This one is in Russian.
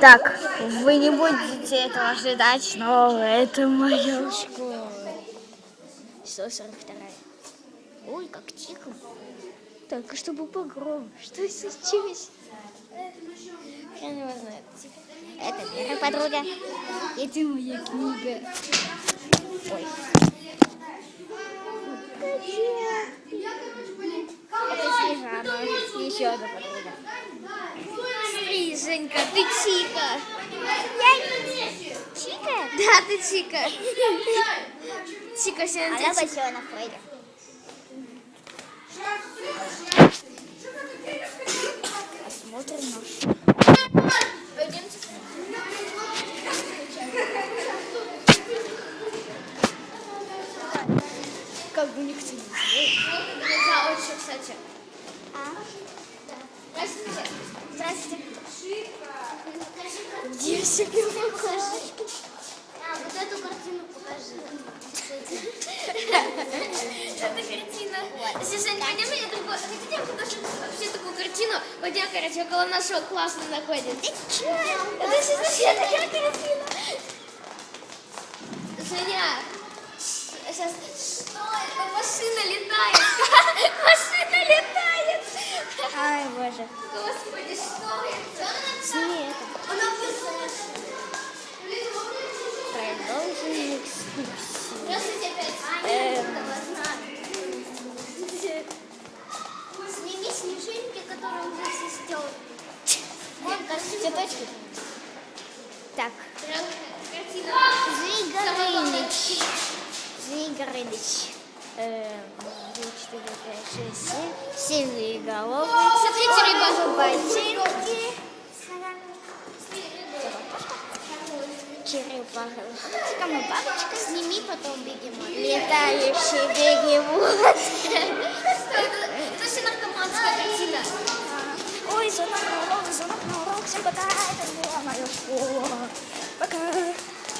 Так, вы не будете этого ожидать, но это моя школа. 142. Ой, как тихо. Только чтобы погром. Что случилось? Хрен его знает. Это Вера, подруга. Это моя книга. Ой. Это Снежана. Еще одна подруга. Смотри, Женька, ты Чика. Я Чика? Да, ты Чика. Чика все. Она большая на Фрейде. Посмотрим Пойдемте. Как бы никто не знает. Да, очень, кстати. А? Здравствуйте. Здравствуйте. Себе покажи? А, вот эту картину покажи. Это картина. Если Жень, пойдем я другую. Хотите, я покажу вообще такую картину? Пойдем, короче, около нашего класса находится. Это сейчас вообще такая картина. Женя, сейчас... Что это? Машина летает. Машина летает. Боже. Господи, что это? Снег. Она высоко. Продолжим экскурсию. Здравствуйте опять. Эм. Сними снежинки, которые уже все стерли. Цветочки. Так, Картина. Змей Горыныч. Змей Горыныч. Эм, Один, четыре, пять, ребята. Ботинки. Черепаха. Кому бабочка? Сними потом бегемот. Летающий бегемот. Это все наркоманская картина. Ой, звонок на урок, звонок на урок. Всем пока. Это была моя школа. Пока.